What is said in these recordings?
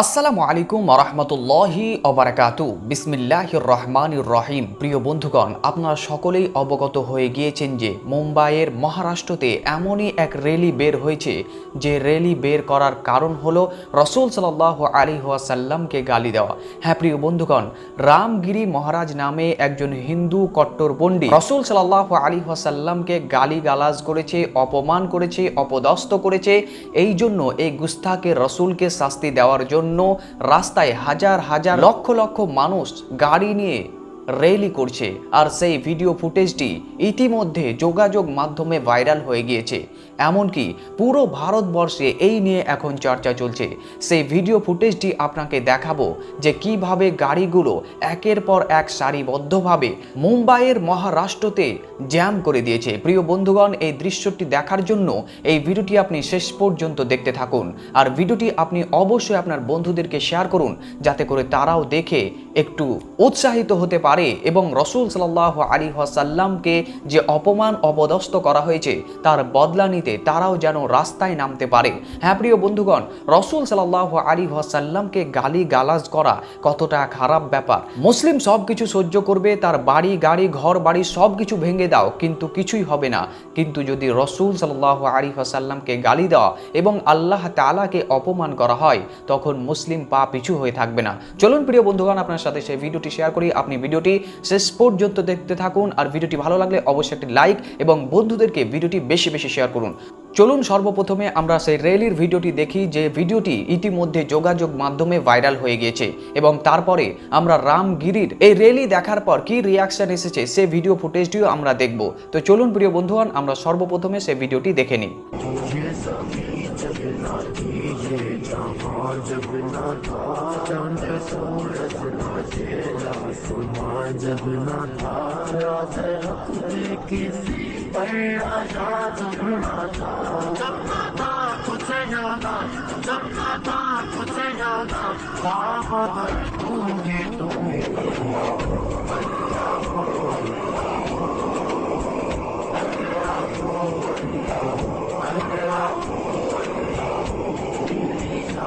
আসসালামু আলাইকুম রহমতুল্লাহি অবরাকাতু বিসমিল্লাহ রহমান রহিম প্রিয় বন্ধুগণ, আপনারা সকলেই অবগত হয়ে গিয়েছেন যে মুম্বাইয়ের মহারাষ্ট্রতে এমনই এক র্যালি বের হয়েছে, যে র্যালি বের করার কারণ হলো রসুল সাল্লাহ আলী সাল্লামকে গালি দেওয়া। হ্যাঁ প্রিয় বন্ধুগণ, রামগিরি মহারাজ নামে একজন হিন্দু কট্টরপন্ডী রসুল সাল্লাহ আলী সাল্লামকে গালি গালাজ করেছে, অপমান করেছে, অপদস্থ করেছে। এই জন্য এই গুস্তাকে রসুলকে শাস্তি দেওয়ার জন্য রাস্তায় হাজার হাজার লক্ষ লক্ষ মানুষ গাড়ি নিয়ে র্যালি করছে। আর সেই ভিডিও ফুটেজটি ইতিমধ্যে যোগাযোগ মাধ্যমে ভাইরাল হয়ে গিয়েছে। এমনকি পুরো ভারতবর্ষে এই নিয়ে এখন চর্চা চলছে। সেই ভিডিও ফুটেজটি আপনাকে দেখাবো যে কীভাবে গাড়িগুলো একের পর এক সারিবদ্ধভাবে মুম্বাইয়ের মহারাষ্ট্রতে জ্যাম করে দিয়েছে। প্রিয় বন্ধুগণ, এই দৃশ্যটি দেখার জন্য এই ভিডিওটি আপনি শেষ পর্যন্ত দেখতে থাকুন। আর ভিডিওটি আপনি অবশ্যই আপনার বন্ধুদেরকে শেয়ার করুন, যাতে করে তারাও দেখে একটু উৎসাহিত হতে পারে। এবং রসুল সাল্লাহ আলী সাল্লামকে যে অপমান অপদস্থ করা হয়েছে, তার বদলা নিতে তারাও যেন রাস্তায় নামতে পারে। হ্যাঁ প্রিয় বন্ধুগণ, রসুল সাল্লাহ আলী সাল্লামকে গালি গালাজ করা কতটা খারাপ ব্যাপার। মুসলিম সব কিছু সহ্য করবে, তার বাড়ি, গাড়ি, ঘর, বাড়ি সব কিছু ভেঙে দাও, কিন্তু কিছুই হবে না। কিন্তু যদি রসুল সাল্লাহ আলী সাল্লামকে গালি দেওয়া এবং আল্লাহ তালাকে অপমান করা হয়, তখন মুসলিম পা পিছু হয়ে থাকবে না। চলুন, প্রিয় বন্ধুগণ, আপনার সাথে সেই ভিডিওটি শেয়ার করি। আপনি ভিডিওটি শেষ পর্যন্ত দেখতে থাকুন আর ভিডিওটি ভালো লাগলে অবশ্যই একটি লাইক এবং বন্ধুদেরকে ভিডিওটি বেশি বেশি শেয়ার করুন। চলুন সর্বপ্রথমে আমরা সেই রেলির ভিডিওটি দেখি যে ভিডিওটি ইতিমধ্যে যোগাযোগ মাধ্যমে ভাইরাল হয়ে গিয়েছে এবং তারপরে আমরা রামগিরির এই রেলি দেখার পর কি রিয়াকশন এসেছে সে ভিডিও ফুটেজটিও আমরা দেখব। তো চলুন প্রিয় বন্ধুগণ, আমরা সর্বপ্রথমে সে ভিডিওটি দেখে নিই। جب نہ تھا چند سورج نہ تیرا جب نہ تھا راز کسی جب نہ تھا کچھ جانا جب نہ تھا کچھ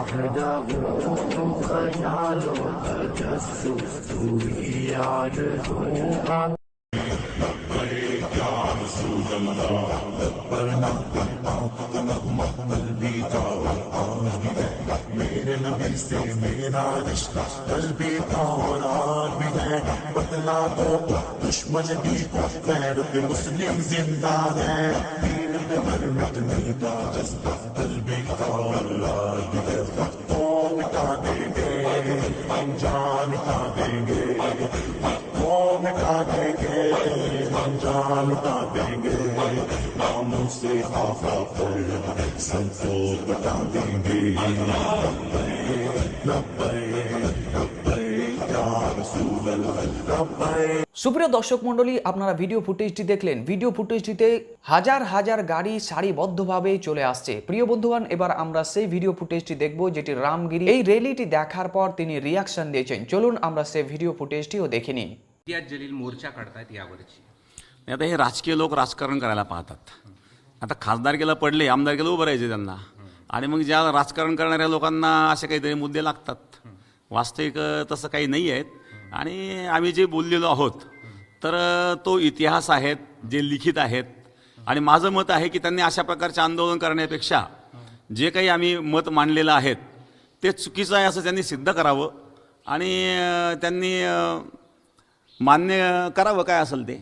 أحدا كنتم خيال وتأسست به عادة لبيك میرا رشتہ بتلا تو دشمن مسلم زندہ ہے دین کے حرمت دیں گے ہم جان دیں گے۔ देंगे हम जान मिटा देंगे नामों से आफा पर सबको बता देंगे সুপ্রিয় দর্শক মণ্ডলী আপনারা ভিডিও ফুটেজটি দেখলেন ভিডিও ফুটেজটিতে হাজার হাজার গাড়ি সারিবদ্ধভাবে চলে আসছে প্রিয় বন্ধুগণ এবার আমরা সেই ভিডিও ফুটেজটি দেখব যেটি রামগিরি এই র্যালিটি দেখার পর তিনি রিয়াকশন দিয়েছেন চলুন আমরা সেই ভিডিও ফুটেজটিও দেখে নিই इम्तियाज जलील मोर्चा काढतायत यावरची. आता हे राजकीय लोक राजकारण करायला पाहतात. आता खासदारकीला पडले आमदारकीला उभं राहायचे त्यांना. आणि मग ज्या राजकारण करणाऱ्या लोकांना असे काहीतरी मुद्दे लागतात. वास्तविक तसं काही नाही आहेत. आणि आम्ही जे बोललेलो आहोत तर तो इतिहास आहेत जे लिखित आहेत. आणि माझं मत आहे की त्यांनी अशा प्रकारचे आंदोलन करण्यापेक्षा जे काही आम्ही मत मांडलेलं आहेत ते चुकीचं आहे असं त्यांनी सिद्ध करावं. आणि त्यांनी मान्य करावं काय असेल ते?